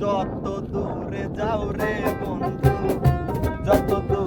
যত দূরে যাও রে বন্ধু যত দূরে